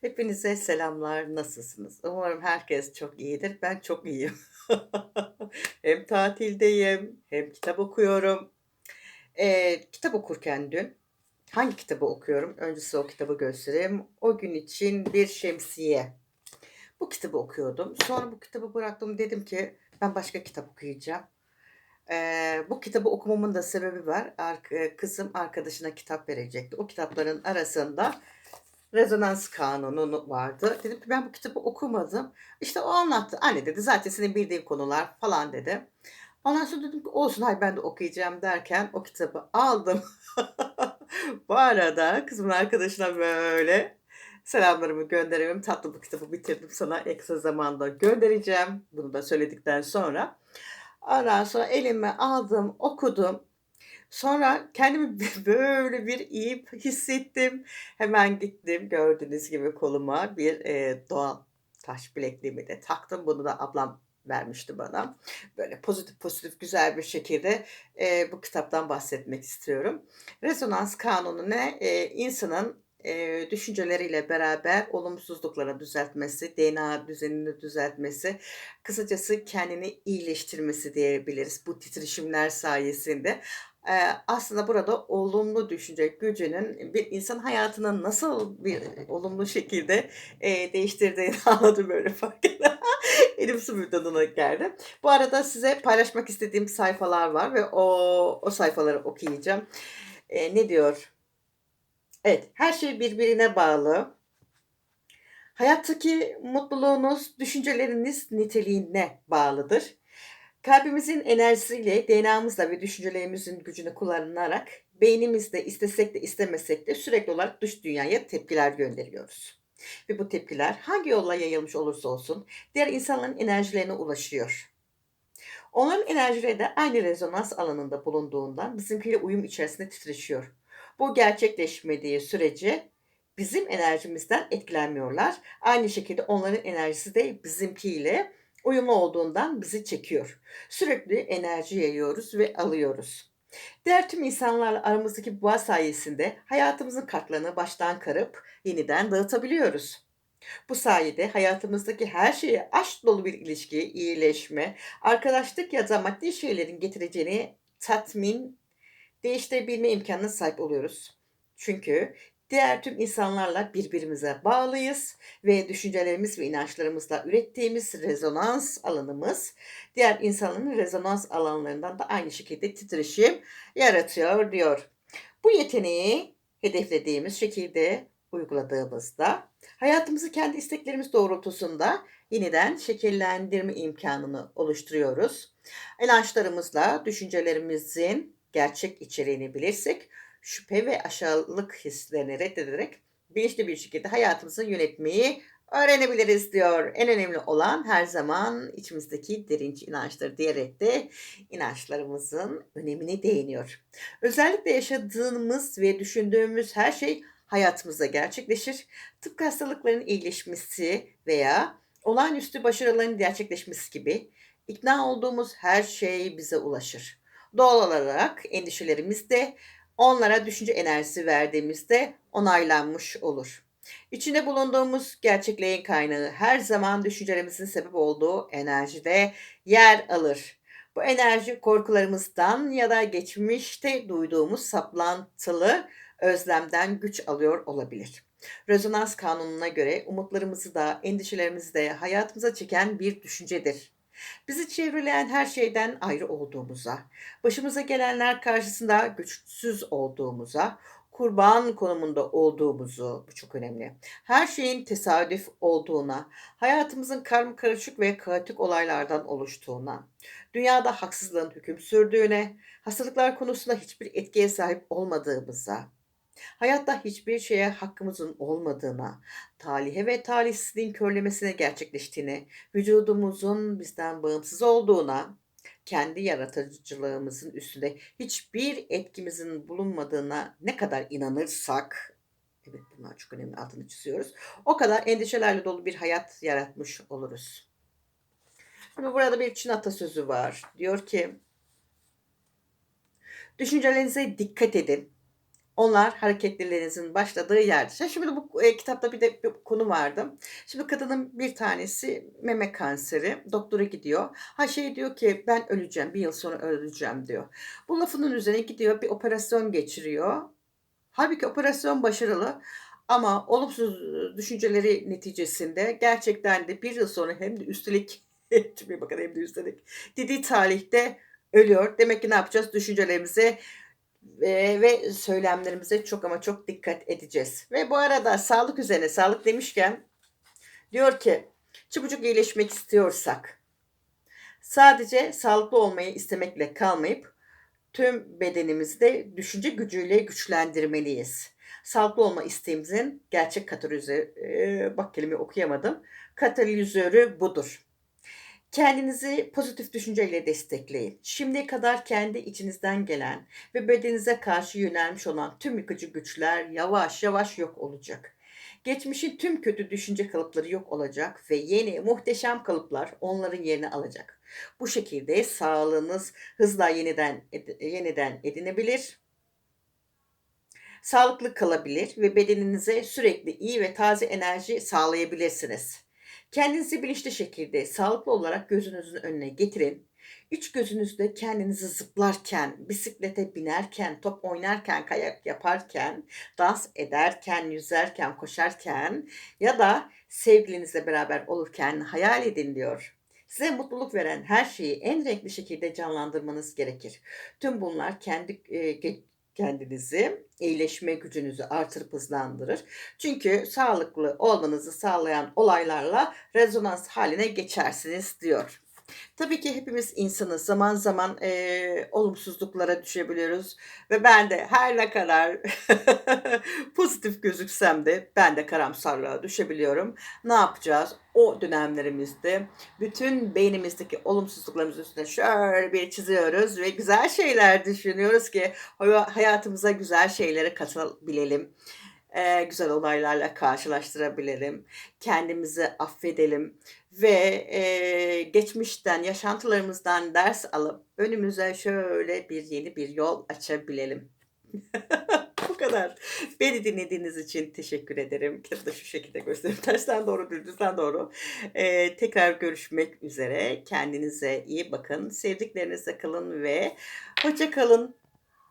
Hepinize selamlar. Nasılsınız? Umarım herkes çok iyidir. Ben çok iyiyim. Hem tatildeyim hem kitap okuyorum. Eee, kitap okurken dün hangi kitabı okuyorum? Önce size o kitabı göstereyim. O gün için Bir Şemsiye. Bu kitabı okuyordum. Sonra bu kitabı bıraktım. Dedim ki ben başka kitap okuyacağım. Eee, bu kitabı okumamın da sebebi var. Ark eee, kızım arkadaşına kitap verecekti. O kitapların arasında Rezonans Kanunu vardı. Dedim ki ben bu kitabı okumadım. İşte o anlattı. Anne dedi zaten senin bildiğin konular falan dedi. Ondan sonra dedim ki olsun hayır ben de okuyacağım derken o kitabı aldım. Bu arada kızımın arkadaşına böyle selamlarımı gönderiyorum. Tatlı bu kitabı bitirdim sana en kısa zamanda göndereceğim. Bunu da söyledikten sonra. Ondan sonra elime aldım, okudum. Sonra kendimi böyle bir iyi hissettim. Hemen gittim gördüğünüz gibi koluma bir, eee, doğal taş bilekliğimi de taktım. Bunu da ablam vermişti bana. Böyle pozitif pozitif güzel bir şekilde, eee, bu kitaptan bahsetmek istiyorum. Rezonans Kanunu ne? Eee, insanın, eee, düşünceleriyle beraber olumsuzlukları düzeltmesi, DNA düzenini düzeltmesi, kısacası kendini iyileştirmesi diyebiliriz bu titreşimler sayesinde. Aslında burada olumlu düşünce gücünün bir insan hayatını nasıl bir olumlu şekilde, değiştirdiğini anladım böyle fark Elim su bidonuna geldi. Bu arada size paylaşmak istediğim sayfalar var ve o o sayfaları okuyacağım. Eee, ne diyor? Evet, her şey birbirine bağlı. Hayattaki mutluluğunuz düşünceleriniz niteliğine bağlıdır. Kalbimizin enerjisiyle, DNA'mızla ve düşüncelerimizin gücünü kullanarak beynimizde istesek de istemesek de sürekli olarak dış dünyaya tepkiler gönderiyoruz. Ve bu tepkiler hangi yolla yayılmış olursa olsun diğer insanların enerjilerine ulaşıyor. Onların enerjileri de aynı rezonans alanında bulunduğundan bizimkiyle uyum içerisinde titreşiyor. Bu gerçekleşmediği sürece bizim enerjimizden etkilenmiyorlar. Aynı şekilde onların enerjisi de bizimkiyle uyumlu olduğundan bizi çekiyor. Sürekli enerji yayıyoruz ve alıyoruz. Diğer tüm insanlarla aramızdaki bağ sayesinde hayatımızın kartlarını baştan karıp yeniden dağıtabiliyoruz. Bu sayede hayatımızdaki her şeye aşk dolu bir ilişki, iyileşme, arkadaşlık ya da maddi şeylerin getireceğini tatmin, değiştirebilme imkanına sahip oluyoruz. Çünkü diğer tüm insanlarla birbirimize bağlıyız ve düşüncelerimiz ve inançlarımızla ürettiğimiz rezonans alanımız diğer insanların rezonans alanlarından da aynı şekilde titreşim yaratıyor diyor. Bu yeteneği hedeflediğimiz şekilde uyguladığımızda hayatımızı kendi isteklerimiz doğrultusunda yeniden şekillendirme imkanını oluşturuyoruz. İnançlarımızla düşüncelerimizin gerçek içeriğini bilirsek şüphe ve aşağılık hislerini reddederek bilinçli bir şekilde hayatımızı yönetmeyi öğrenebiliriz diyor. En önemli olan her zaman içimizdeki derinci inançları diyerek de inançlarımızın önemine değiniyor. Özellikle yaşadığımız ve düşündüğümüz her şey hayatımızda gerçekleşir. Tıpkı hastalıkların iyileşmesi veya olağanüstü başarıların gerçekleşmesi gibi ikna olduğumuz her şey bize ulaşır. Doğal olarak endişelerimiz de onlara düşünce enerjisi verdiğimizde onaylanmış olur. İçinde bulunduğumuz gerçekliğin kaynağı her zaman düşüncelerimizin sebep olduğu enerjide yer alır. Bu enerji korkularımızdan ya da geçmişte duyduğumuz saplantılı özlemden güç alıyor olabilir. Rezonans kanununa göre umutlarımızı da endişelerimizi de hayatımıza çeken bir düşüncedir. Bizi çevreleyen her şeyden ayrı olduğumuza, başımıza gelenler karşısında güçsüz olduğumuza, kurban konumunda olduğumuzu, bu çok önemli. Her şeyin tesadüf olduğuna, hayatımızın karmakarışık ve kaotik olaylardan oluştuğuna, dünyada haksızlığın hüküm sürdüğüne, hastalıklar konusunda hiçbir etkiye sahip olmadığımıza, Hayatta hiçbir şeye hakkımızın olmadığına, talihe ve talihsizliğin körlemesine gerçekleştiğine, vücudumuzun bizden bağımsız olduğuna, kendi yaratıcılığımızın üstünde hiçbir etkimizin bulunmadığına ne kadar inanırsak, evet bunlar çok önemli altını çiziyoruz, o kadar endişelerle dolu bir hayat yaratmış oluruz. Ama burada bir Çin atasözü var. Diyor ki, düşüncelerinize dikkat edin Onlar hareketlerinizin başladığı yerdir. Şimdi bu e, kitapta bir de bir konu vardı. Şimdi kadının bir tanesi meme kanseri. Doktora gidiyor. Ha şey diyor ki ben öleceğim. Bir yıl sonra öleceğim diyor. Bu lafının üzerine gidiyor bir operasyon geçiriyor. Halbuki operasyon başarılı ama olumsuz düşünceleri neticesinde gerçekten de bir yıl sonra hem de üstelik bakın hem de üstelik dediği tarihte ölüyor. Demek ki ne yapacağız? Düşüncelerimize ve, söylemlerimize çok ama çok dikkat edeceğiz. Ve bu arada sağlık üzerine sağlık demişken diyor ki çabucak iyileşmek istiyorsak sadece sağlıklı olmayı istemekle kalmayıp tüm bedenimizde düşünce gücüyle güçlendirmeliyiz. Sağlıklı olma isteğimizin gerçek katalizörü, bak kelime okuyamadım, katalizörü budur. Kendinizi pozitif düşünceyle destekleyin. Şimdiye kadar kendi içinizden gelen ve bedeninize karşı yönelmiş olan tüm yıkıcı güçler yavaş yavaş yok olacak. Geçmişin tüm kötü düşünce kalıpları yok olacak ve yeni muhteşem kalıplar onların yerini alacak. Bu şekilde sağlığınız hızla yeniden yeniden edinebilir. Sağlıklı kalabilir ve bedeninize sürekli iyi ve taze enerji sağlayabilirsiniz. Kendinizi bilinçli şekilde sağlıklı olarak gözünüzün önüne getirin. Üç gözünüzde kendinizi zıplarken, bisiklete binerken, top oynarken, kayak yaparken, dans ederken, yüzerken, koşarken ya da sevgilinizle beraber olurken hayal edin diyor. Size mutluluk veren her şeyi en renkli şekilde canlandırmanız gerekir. Tüm bunlar kendi e, kendinizi, iyileşme gücünüzü artırıp hızlandırır. Çünkü sağlıklı olmanızı sağlayan olaylarla rezonans haline geçersiniz diyor. Tabii ki hepimiz insanız. Zaman zaman eee, olumsuzluklara düşebiliyoruz ve ben de her ne kadar pozitif gözüksem de ben de karamsarlığa düşebiliyorum. Ne yapacağız? O dönemlerimizde bütün beynimizdeki olumsuzluklarımız üstüne şöyle bir çiziyoruz ve güzel şeyler düşünüyoruz ki hayatımıza güzel şeyleri katabilelim. Eee, güzel olaylarla karşılaştırabilelim. Kendimizi affedelim ve eee, geçmişten, yaşantılarımızdan ders alıp önümüze şöyle bir yeni bir yol açabilelim. Bu kadar. Beni dinlediğiniz için teşekkür ederim. Kitabı da şu şekilde göstereyim. Tersten doğru, düzden doğru. Eee, tekrar görüşmek üzere. Kendinize iyi bakın. Sevdiklerinizle kalın ve hoşça kalın.